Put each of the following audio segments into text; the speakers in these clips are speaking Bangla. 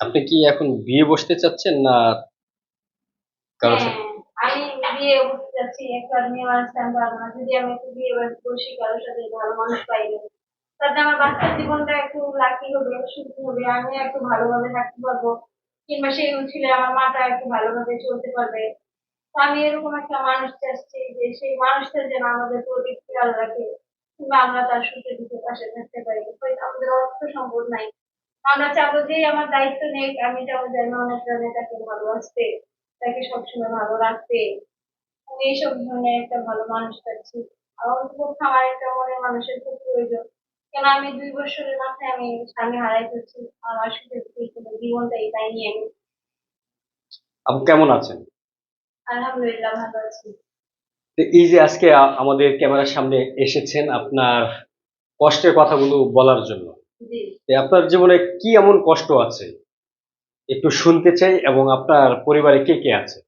আপনি কি এখন বিয়ে বসতে চাচ্ছেন না কারোর সাথে? হ্যাঁ, আমি বিয়ে করতে যাচ্ছি একটা মেয়ে মানুষ না যদি আমি একটু বিয়ে বসি কারোর সাথে ভালো মানুষ পাইলে তাতে আমার বাচ্চার জীবনটা একটু লাকি হবে সুখী হবে আমি একটু ভালোভাবে থাকতে পারব। কিংবা সেই ছেলে আমার মাটা একটু ভালোভাবে চলতে পারবে। আমি এরকম একটা মানুষ চাচ্ছি যে সেই মানুষটা যেন আমাদের প্রতি খেয়াল রাখে। কিংবা আমরা তার সুখে দুঃখে পাশে থাকতে পারি। হয়তো আমাদের অর্থ সম্পদ নাই। আমরা চাবো যে আমার দায়িত্ব নেই আমি চাবো যে আমি অনেক জনে তাকে ভালোবাসতে তাকে সবসময় ভালো রাখতে। এইসব ধরনের একটা ভালো মানুষ পাচ্ছি। আর আমার একটা মনে মানুষের খুব প্রয়োজন। কেন আমি দুই বছরের মাথায় আমি স্বামী হারাই ফেলছি? আমার কোনো জীবনটাই তাই নিয়ে আমি আপনি কেমন আছেন? আলহামদুলিল্লাহ ভালো আছি। তো এই যে আজকে আমাদের ক্যামেরার সামনে এসেছেন আপনার কষ্টের কথাগুলো বলার জন্য। আপনার জীবনে কি এমন কষ্ট আছে? একটু শুনতে চাই এবং আপনার পরিবারে কে কে আছে?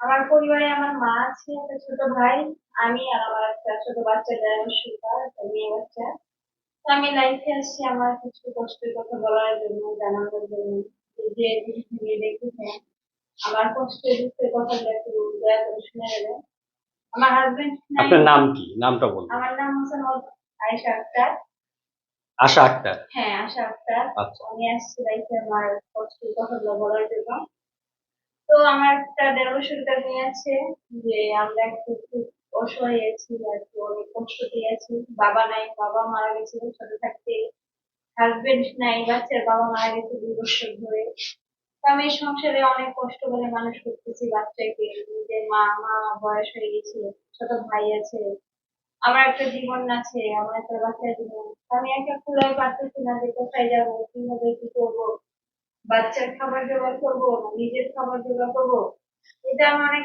আমার পরিবারে আমার মা আছে একটা ছোট ভাই আমি আর আমার একটা ছোট বাচ্চা ড্রাইভার সুতা একটা মেয়ে বাচ্চা। আমি লাইফে আসছি আমার কিছু কষ্টের কথা বলার জন্য জানানোর জন্য। যে যে দেখেছেন আমার কষ্টের দুঃখের কথাগুলো একটু দয়া করে শুনে নেবেন। আমার হাজবেন্ড আপনার নাম কি? নামটা বলুন। আমার নাম হোসেন আয়েশা আক্তার। আশা আক্তার? হ্যাঁ আশা আক্তার। আচ্ছা। আমি আসছি লাইফে আমার কষ্টের কথাগুলো বলার জন্য। তো আমার একটা দেড় বছরকার মেয়ে আছে যে আমরা একটু খুব অসহায় আছি আর কি অনেক কষ্ট পেয়েছি বাবা নাই বাবা মারা গেছে ছোট থাকতে। হাজবেন্ড নাই বাচ্চার বাবা মারা গেছে দুই বছর ধরে। এই সংসারে অনেক কষ্ট করে মানুষ করতেছি, বাচ্চাকে, নিজের মা মা বয়স হয়ে গেছে, ছোট ভাই আছে, আমার একটা জীবন আছে, আমার একটা বাচ্চার জীবন আমি একটা কুলায় পারতেছি না যে কোথায় যাব, কীভাবে কি করব, বাচ্চার খাবার জোগাড় করব না, নিজের খাবার জোগাড় করব। এটা আমার অনেক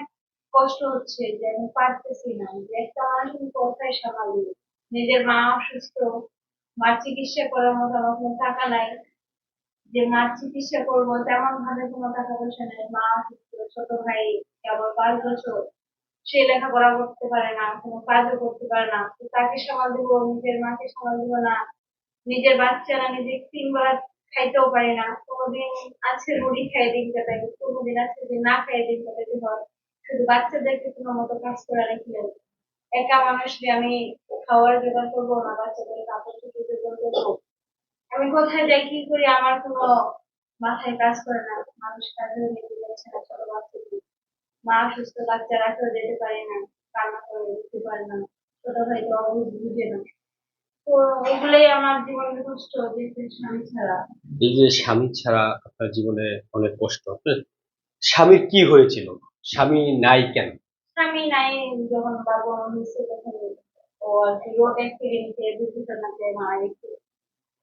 কষ্ট হচ্ছে যে আমি পারতেছি না। যে একটা মানুষ আমি কোথায় সামালি নিজের মা অসুস্থ, মার চিকিৎসা করার মতো আমার কোনো টাকা নাই। যে মার চিকিৎসা করব তেমন ভাবে কোনো টাকা পয়সা নেই। মা, ছোট ভাই, কেবল পাঁচ বছর। সে লেখাপড়া করতে পারে না, কোনো কাজও করতে পারে না। তো তাকে সামাল দিব, নিজের মাকে সামাল দিব না। নিজের বাচ্চারা নিজে তিনবার খাইতেও পারে না। কোনোদিন আছে মুড়ি খাই দিন কাটাই কোনোদিন আছে যে না খাই দিন কাটাইতে হয় শুধু বাচ্চাদেরকে কোনো মতো কাজ করে রাখলেন একা মানুষ যে আমি খাওয়ার জোগাড় করব না বাচ্চাদের কাপড় চোপড় জোগাড় করব আমি কোথায় যাই কি করি আমার কোনো মাথায় কাজ করে না। মানুষ কাজেও নিতে যাচ্ছে না ছোট বাচ্চাদের মা অসুস্থ বাচ্চা রাখতেও যেতে পারে না কান্না করে দিতে পারে না। ছোট ভাই তো অবুঝ বুঝে না। তো এগুলোই আমার জীবনের কষ্ট যে স্বামী ছাড়া। এই যে স্বামী ছাড়া আপনার জীবনে অনেক কষ্ট স্বামীর কি হয়েছিল? স্বামী নাই কেন? স্বামী নাই যখন বাবু হয়েছে তখন ও আর কি রোড অ্যাক্সিডেন্টে দুর্ঘটনাতে মারা গেছে।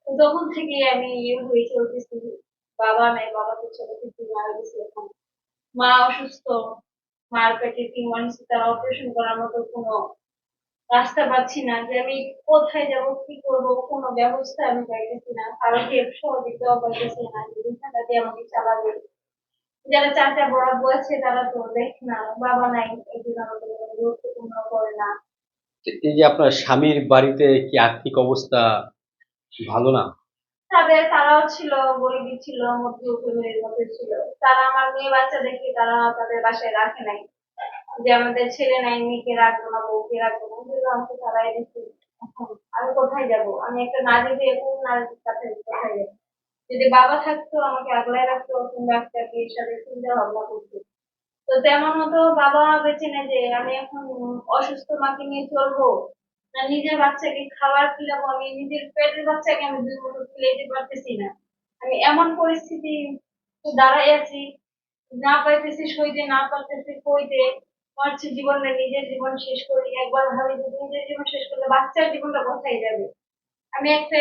তখন থেকে আমি ইয়ে হয়ে চলতেছি। বাবা নাই, বাবা তো ছোট থেকে মারা গেছে এখন। মা অসুস্থ, মার পেটে টিউমার হয়েছে, তার অপারেশন করার মতো কোনো রাস্তা পাচ্ছি না যে আমি কোথায় যাব, কি করব, কোনো ব্যবস্থা আমি পাইতেছি না। কারও হেল্প সহযোগিতাও পাইতেছি না টাকা দিয়ে আমাকে চালাবে। যারা চাচা বড় আব্বু আছে, তারা তো দেখে না, বাবা নাই, এই জন্য আমাদের গুরুত্বপূর্ণ করে না। এই যে আপনার স্বামীর বাড়িতে কি আর্থিক অবস্থা ভালো না। তাদের, তারাও ছিল, গরিবই ছিল, মধ্যে ফ্যামিলির মধ্যে ছিল। তারা আমার মেয়ে বাচ্চা দেখে তারা তাদের বাসায় রাখে নাই। যে আমাদের ছেলে নাই, মেয়েকে রাখব না, বউকে রাখব না। ওগুলো আমাকে তারাই দেখে আমি কোথায় যাব? আমি একটা নারী দিয়ে কোন নারীর সাথে কোথায় যাব? যদি বাবা থাকতো, আমাকে আগলায় রাখতো, কিংবা একটা বিয়ের সাথে চিন্তা ভাবনা করতো। তো তেমন মতো বাবা বেছে নেয় যে, আমি এখন অসুস্থ, মাকে নিয়ে চলবো। না, নিজের বাচ্চাকে খাবার খিলাবো, আমি নিজের পেটের বাচ্চাকে আমি দুই মুঠো দিতে পারতেছি না। আমি এমন পরিস্থিতি দাঁড়াই আছি, না পাইতেছি সইতে, না পারতেছি কইতে, পারছি জীবনে নিজের জীবন শেষ করি, একবার ভাবি যে নিজের জীবন শেষ করলে বাচ্চার জীবনটা কোথায় যাবে? আমি একটা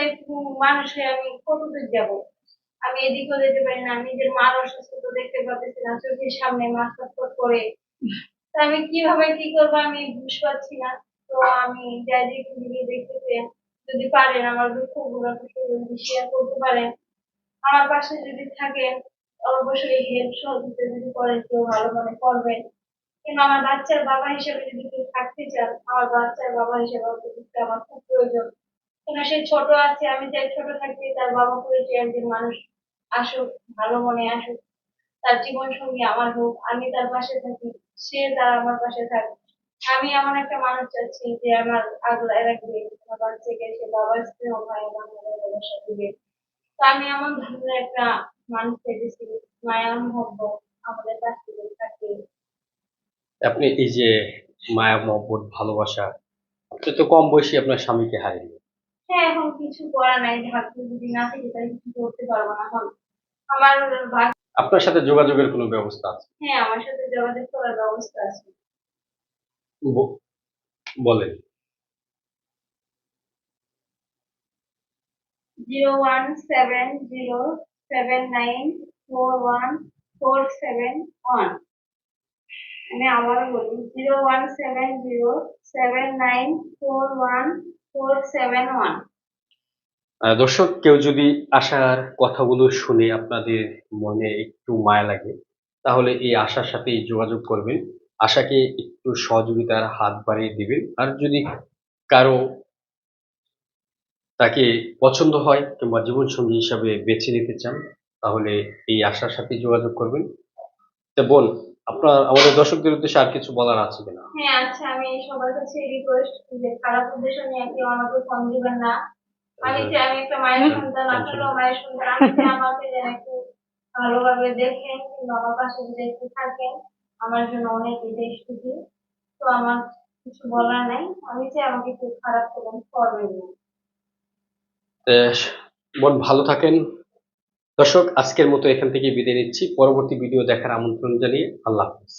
মানুষ হয়ে আমি কত দূর যাব? আমি এদিকেও যেতে পারি না, নিজের মার অসুস্থতা দেখতে পাচ্ছি না, চোখের সামনে মা করে তা আমি কীভাবে কি করব আমি বুঝতে পারছি না। তো আমি যাই দেখি দিদি দেখতেছে। যদি পারেন আমার দুঃখগুলো শেয়ার করতে পারেন। আমার পাশে যদি থাকেন, অবশ্যই হেল্প সহযোগিতা যদি করেন, কেউ ভালো মনে করবেন। কিংবা আমার বাচ্চার বাবা হিসেবে যদি কেউ থাকতে চান, আমার বাচ্চার বাবা হিসেবে আমার খুব প্রয়োজন। কেন সে ছোট আছে, আমি চাই ছোট থাকতে তার বাবা পরিচয় একজন মানুষ আসুক, ভালো মনে আসুক। তার জীবন সঙ্গী আমার হোক, আমি তার পাশে থাকি, সে তার আমার পাশে থাকুক আমি এমন একটা মানুষ চাচ্ছি যে আমার আগলায় রাখবে আমার বাচ্চাকে সে বাবার স্নেহ ভাই আমার ভালোবাসা দিবে তো আমি এমন ধরনের একটা মানুষ পেয়েছি মায়া মহব্বত আমাদের কাছ। থেকে থাকে আপনি এই যে মায়া মহব্বত ভালোবাসা আপনি তো কম বয়সী আপনার স্বামীকে হারিয়ে হ্যাঁ এখন কিছু করার নাই ভাগ্য যদি না থাকে তাহলে কিছু করতে পারব না। এখন আমার আপনার সাথে যোগাযোগের কোনো ব্যবস্থা আছে? হ্যাঁ আমার সাথে যোগাযোগ করার ব্যবস্থা আছে। বলেন। Zero one seven zero seven nine four one four seven one. আমি আবারও বলি zero one seven zero seven nine four one four seven one. দর্শক কেউ যদি আশার কথাগুলো শুনে আপনাদের মনে একটু মায়া লাগে তাহলে এই আশার সাথে যোগাযোগ করবেন। আশাকে একটু সহযোগিতার হাত বাড়িয়ে দিবেন আর যদি কারও তাকে পছন্দ হয় কিংবা জীবনসঙ্গী হিসাবে বেছে নিতে চান তাহলে এই আশার সাথে যোগাযোগ করবেন। তা বোন আপনার আমাদের দর্শকদের উদ্দেশ্যে আর কিছু বলার আছে কিনা? হ্যাঁ আচ্ছা আমি সবার কাছে রিকোয়েস্ট যে খারাপ উদ্দেশ্য নিয়ে কেউ আমাকে ফোন দিবেন না। আমি চাই আমি একটা মায়ের সন্তান আপনারাও মায়ের সন্তান। আমাকে যেন একটু ভালোভাবে দেখেন কিংবা আমার পাশে যদি একটু থাকেন। আমার জন্য অনেক বিদেশ থেকে তো আমার কিছু বলার নাই। আমি চাই আমাকে খুব খারাপ করবেন করবেন না। মন ভালো থাকেন। দর্শক, আজকের মতো এখান থেকে বিদায় নিচ্ছি। পরবর্তী ভিডিও দেখার আমন্ত্রণ জানিয়ে আল্লাহ হাফিজ।